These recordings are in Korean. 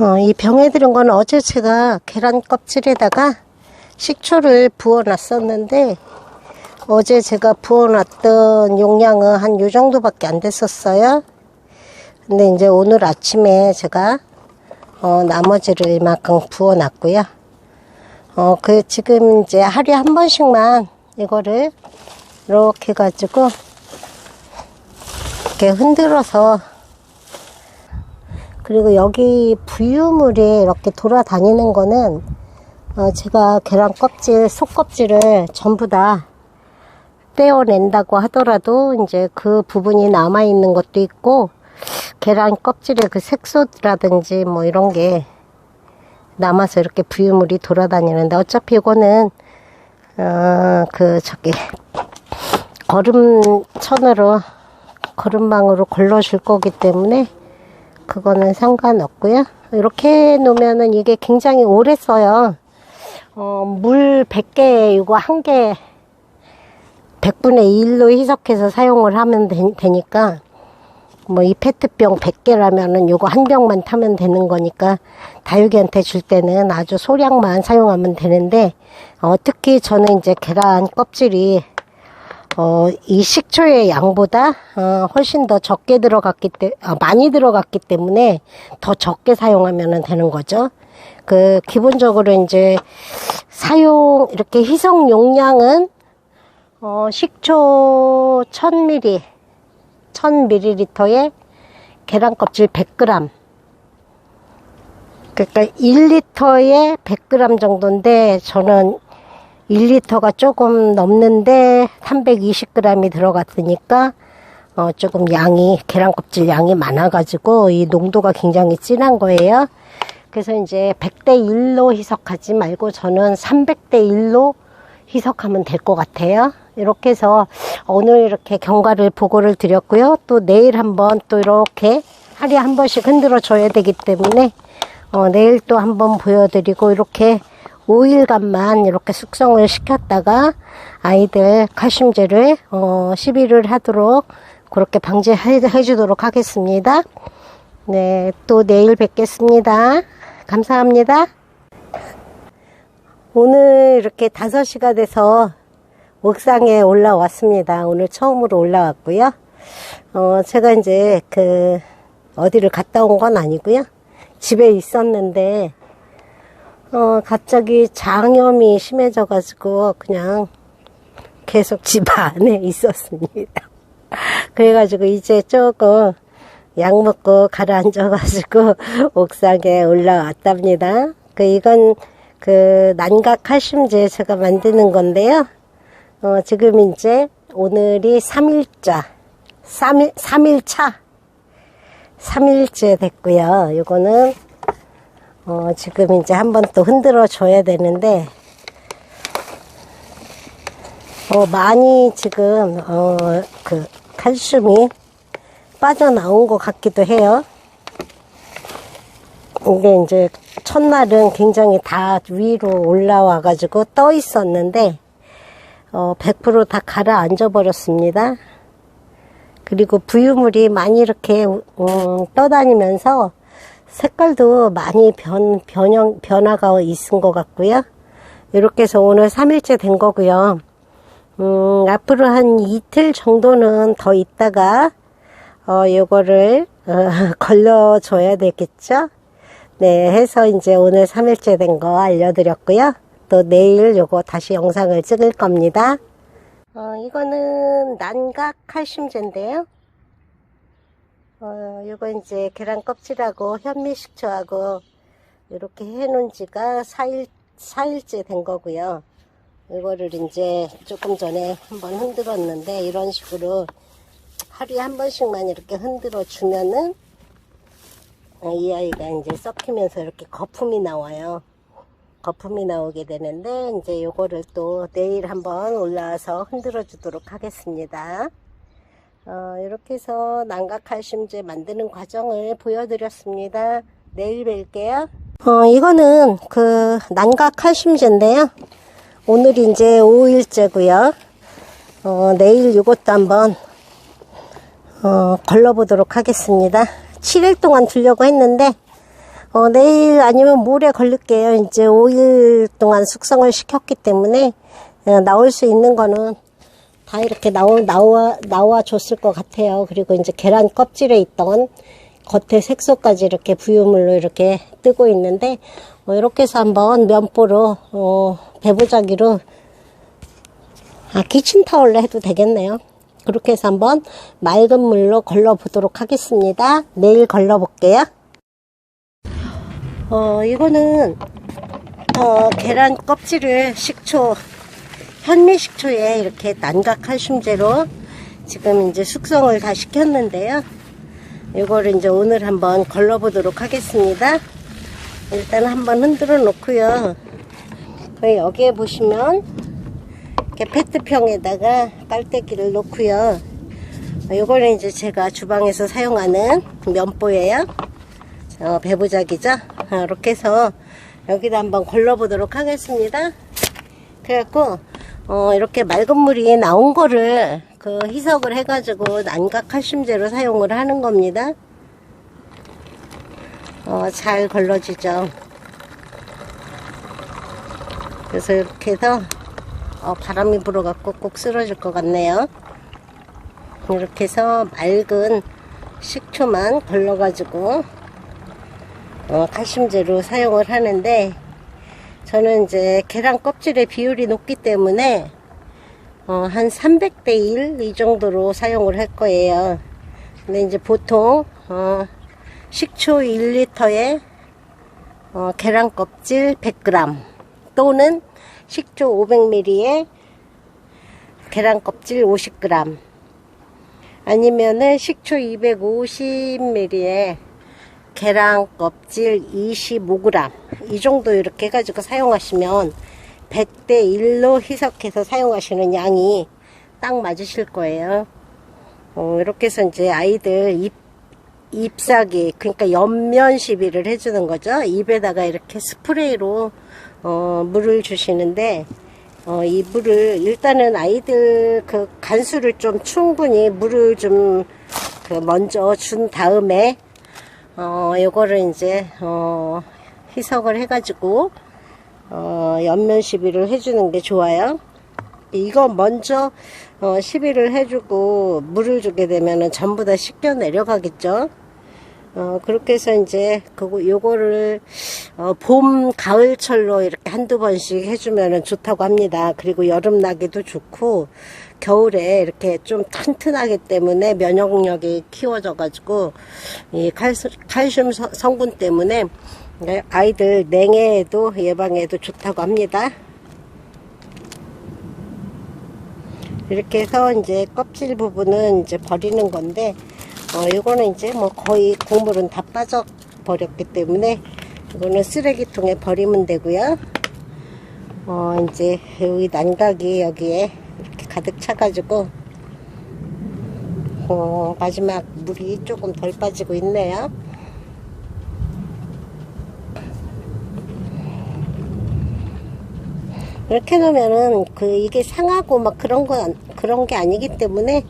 어, 이 병에 들은 건 어제 제가 계란 껍질에다가 식초를 부어 놨었는데 어제 제가 부어 놨던 용량은 한 요 정도밖에 안 됐었어요. 근데 이제 오늘 아침에 제가 어, 나머지를 이만큼 부어 놨고요. 어, 그 지금 이제 하루에 한 번씩만 이거를 이렇게 가지고 이렇게 흔들어서 그리고 여기 부유물이 이렇게 돌아다니는 거는 어, 제가 계란 껍질, 속 껍질을 전부 다 떼어낸다고 하더라도 이제 그 부분이 남아 있는 것도 있고 계란 껍질의 그 색소라든지 뭐 이런 게 남아서 이렇게 부유물이 돌아다니는데 어차피 이거는 어, 그 저기 걸음천으로 걸음망으로 걸러줄 거기 때문에 그거는 상관없고요. 이렇게 놓으면은 이게 굉장히 오래 써요. 어, 물 100개 이거 한개 100분의 1로 희석해서 사용을 하면 되, 되니까 뭐 이 페트병 100개라면은 요거 한 병만 타면 되는 거니까 다육이한테 줄 때는 아주 소량만 사용하면 되는데 어, 특히 저는 이제 계란 껍질이 어, 이 식초의 양보다 어, 훨씬 더 적게 들어갔기 때 어, 많이 들어갔기 때문에 더 적게 사용하면 되는 거죠. 그 기본적으로 이제 사용 이렇게 희석 용량은 어, 식초 1000ml 1000ml에 계란 껍질 100g 그러니까 1리터에 100g 정도인데 저는 1리터가 조금 넘는데 320g이 들어갔으니까 어, 조금 양이 계란 껍질 양이 많아가지고 이 농도가 굉장히 진한 거예요. 그래서 이제 100대 1로 희석하지 말고 저는 300대 1로 희석하면 될 것 같아요. 이렇게 해서 오늘 이렇게 경과를 보고를 드렸고요. 또 내일 한번 또 이렇게 하루에 한 번씩 흔들어 줘야 되기 때문에 어, 내일 또 한번 보여드리고 이렇게 5일간만 이렇게 숙성을 시켰다가 아이들 칼슘제를 어, 시비를 하도록 그렇게 방지해 주도록 하겠습니다. 네, 또 내일 뵙겠습니다. 감사합니다. 오늘 이렇게 5시가 돼서 옥상에 올라왔습니다. 오늘 처음으로 올라왔고요. 어, 제가 이제 그 어디를 갔다 온 건 아니고요. 집에 있었는데 어, 갑자기 장염이 심해져가지고 그냥 계속 집 안에 있었습니다. 그래가지고 이제 조금 약 먹고 가라앉아가지고 옥상에 올라왔답니다. 그 이건 그 난각 칼슘제 제가 만드는 건데요. 어, 지금 이제 오늘이 3일자, 3일, 3일차, 3일째 됐고요. 이거는 어, 지금 이제 한번 또 흔들어 줘야 되는데, 어, 많이 지금, 어, 그, 칼슘이 빠져나온 것 같기도 해요. 이게 이제 첫날은 굉장히 다 위로 올라와 가지고 떠 있었는데, 어, 100%다 가라앉아 버렸습니다. 그리고 부유물이 많이 이렇게, 음, 떠다니면서 색깔도 많이 변, 변형, 변화가 있은 것 같고요. 이렇게 해서 오늘 3일째 된 거고요. 음, 앞으로 한 이틀 정도는 더 있다가, 어, 요거를, 어, 걸러줘야 되겠죠? 네, 해서 이제 오늘 3일째 된 거 알려드렸고요. 또 내일 요거 다시 영상을 찍을 겁니다. 어, 이거는 난각 칼슘제인데요. 어, 요거 이제 계란 껍질하고 현미 식초하고 이렇게 해놓은 지가 4일, 4일째 된 거고요. 이거를 이제 조금 전에 한번 흔들었는데 이런 식으로 하루에 한 번씩만 이렇게 흔들어 주면은 어, 이 아이가 이제 썩히면서 이렇게 거품이 나와요. 거품이 나오게 되는데 이제 요거를 또 내일 한번 올라와서 흔들어 주도록 하겠습니다. 어, 이렇게 해서 난각칼슘제 만드는 과정을 보여드렸습니다. 내일 뵐게요. 어, 이거는 그 난각칼슘제인데요. 오늘이 이제 5일째고요. 어, 내일 이것도 한번 어, 걸러보도록 하겠습니다. 7일 동안 두려고 했는데 어, 내일 아니면 모레 걸릴게요. 이제 5일 동안 숙성을 시켰기 때문에 어, 나올 수 있는 거는 다 이렇게 나오, 나와, 나와 줬을 것 같아요. 그리고 이제 계란 껍질에 있던 겉에 색소까지 이렇게 부유물로 이렇게 뜨고 있는데, 어, 이렇게 해서 한번 면보로, 어, 배부자기로, 아, 키친타올로 해도 되겠네요. 그렇게 해서 한번 맑은 물로 걸러보도록 하겠습니다. 내일 걸러볼게요. 어, 이거는, 어, 계란 껍질을 식초, 현미 식초에 이렇게 난각 칼슘제로 지금 이제 숙성을 다 시켰는데요. 이거를 이제 오늘 한번 걸러보도록 하겠습니다. 일단 한번 흔들어 놓고요. 그 여기에 보시면 이렇게 페트병에다가 깔때기를 놓고요. 이거는 이제 제가 주방에서 사용하는 면보예요. 어, 배부작이죠. 어, 이렇게 해서 여기다 한번 걸러보도록 하겠습니다. 그래갖고 어, 이렇게 맑은 물이 나온 거를 그 희석을 해가지고 난각 칼슘제로 사용을 하는 겁니다. 어, 잘 걸러지죠. 그래서 이렇게 해서 어, 바람이 불어갖고 꼭 쓰러질 것 같네요. 이렇게 해서 맑은 식초만 걸러가지고 어, 칼슘제로 사용을 하는데 저는 이제 계란 껍질의 비율이 높기 때문에 어, 한 300대 1 이 정도로 사용을 할 거예요. 근데 이제 보통 어, 식초 1리터에 어, 계란 껍질 100g 또는 식초 500ml에 계란 껍질 50g 아니면은 식초 250ml에 계란 껍질 25g 이 정도 이렇게 해가지고 사용하시면 100대 1로 희석해서 사용하시는 양이 딱 맞으실 거예요. 어, 이렇게 해서 이제 아이들 입, 잎사귀, 그러니까 옆면 시비를 해주는 거죠. 입에다가 이렇게 스프레이로 어, 물을 주시는데 어, 이 물을 일단은 아이들 그 간수를 좀 충분히 물을 좀 그 먼저 준 다음에 어, 요거를 이제 어, 희석을 해가지고 어, 옆면 시비를 해주는 게 좋아요. 이거 먼저 어, 시비를 해주고 물을 주게 되면은 전부 다 씻겨 내려가겠죠. 어, 그렇게 해서 이제 그거 요거를 어, 봄 가을철로 이렇게 한두 번씩 해주면은 좋다고 합니다. 그리고 여름 나기도 좋고 겨울에 이렇게 좀 튼튼하기 때문에 면역력이 키워져 가지고 이 칼슘, 칼슘 서- 성분 때문에 네, 아이들 냉해에도 예방에도 좋다고 합니다. 이렇게 해서 이제 껍질 부분은 이제 버리는 건데 어 이거는 이제 뭐 거의 국물은 다 빠져 버렸기 때문에 이거는 쓰레기통에 버리면 되고요. 어 이제 여기 난각이 여기에 가득 차가지고 어 마지막 물이 조금 덜 빠지고 있네요. 이렇게 놓으면은 그 이게 상하고 막 그런 거 안- 그런 게 아니기 때문에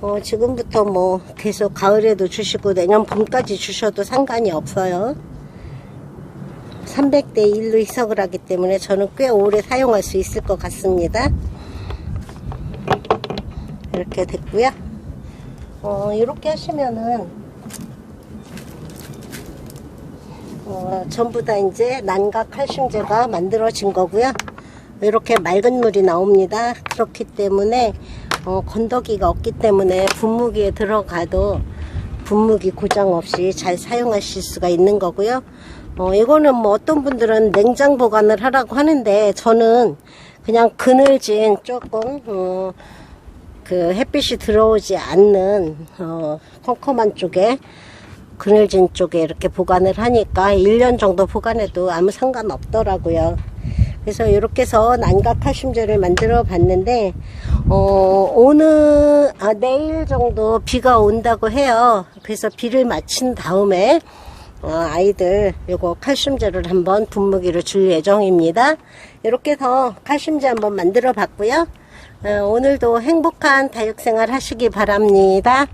어 지금부터 뭐 계속 가을에도 주시고 내년 봄까지 주셔도 상관이 없어요. 300대 1로 희석을 하기 때문에 저는 꽤 오래 사용할 수 있을 것 같습니다. 이렇게 됐고요. 어 이렇게 하시면은 어, 전부 다 이제 난각 칼슘제가 만들어진 거고요. 이렇게 맑은 물이 나옵니다. 그렇기 때문에 어, 건더기가 없기 때문에 분무기에 들어가도 분무기 고장 없이 잘 사용하실 수가 있는 거고요. 어, 이거는 뭐 어떤 분들은 냉장 보관을 하라고 하는데 저는 그냥 그늘진 조금 어, 그 햇빛이 들어오지 않는 어, 컴컴한 쪽에 그늘진 쪽에 이렇게 보관을 하니까 1년 정도 보관해도 아무 상관 없더라고요. 그래서 이렇게 해서 난각 칼슘제를 만들어 봤는데 어, 오늘 아, 내일 정도 비가 온다고 해요. 그래서 비를 마친 다음에 어, 아이들 요거 칼슘제를 한번 분무기로 줄 예정입니다. 이렇게 해서 칼슘제 한번 만들어 봤고요. 어, 오늘도 행복한 다육생활 하시기 바랍니다.